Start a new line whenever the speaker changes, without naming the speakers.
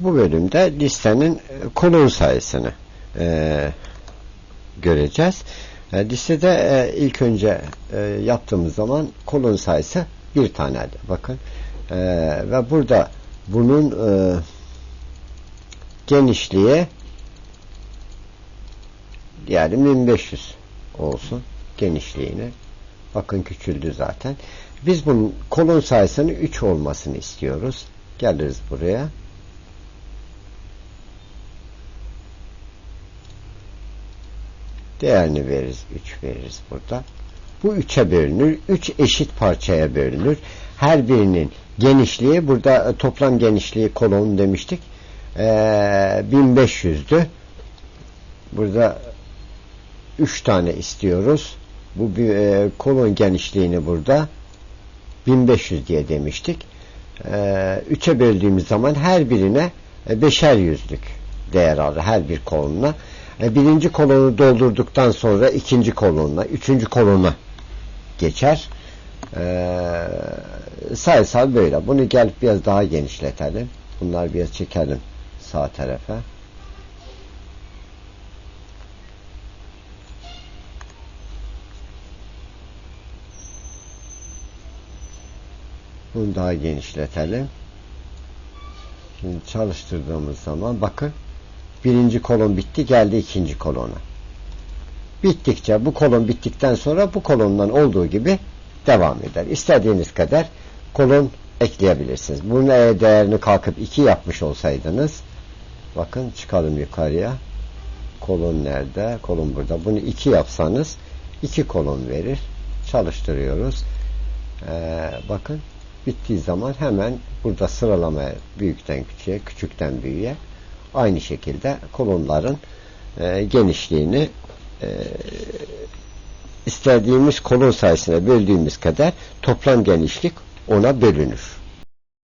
Bu bölümde listenin e, kolon sayısını e, göreceğiz. E, listede e, ilk önce e, yaptığımız zaman kolon sayısı bir taneydi. Bakın. E, ve burada bunun e, genişliği yani 1500 olsun genişliğini. Bakın küçüldü zaten. Biz bunun kolon sayısının 3 olmasını istiyoruz. Geliriz buraya. Değerini veririz. 3 veririz burada. Bu 3'e bölünür. 3 eşit parçaya bölünür. Her birinin genişliği burada e, toplam genişliği kolon demiştik. Ee, 1500'dü. Burada 3 tane istiyoruz. Bu e, kolon genişliğini burada 1500 diye demiştik. 3'e ee, böldüğümüz zaman her birine e, beşer yüzlük değer alır her bir kolonuna. Birinci kolonu doldurduktan sonra ikinci kolonuna, üçüncü kolona geçer. Ee, sayısal böyle. Bunu gelip biraz daha genişletelim. Bunlar biraz çekelim sağ tarafa. Bunu daha genişletelim. Şimdi çalıştırdığımız zaman bakın birinci kolon bitti geldi ikinci kolona. Bittikçe bu kolon bittikten sonra bu kolondan olduğu gibi devam eder. İstediğiniz kadar kolon ekleyebilirsiniz. Bunun eğer değerini kalkıp iki yapmış olsaydınız bakın çıkalım yukarıya kolon nerede? Kolon burada. Bunu iki yapsanız iki kolon verir. Çalıştırıyoruz. Ee, bakın bittiği zaman hemen burada sıralama büyükten küçüğe, küçükten büyüğe aynı şekilde kolonların e, genişliğini e, istediğimiz kolon sayısına böldüğümüz kadar toplam genişlik ona bölünür.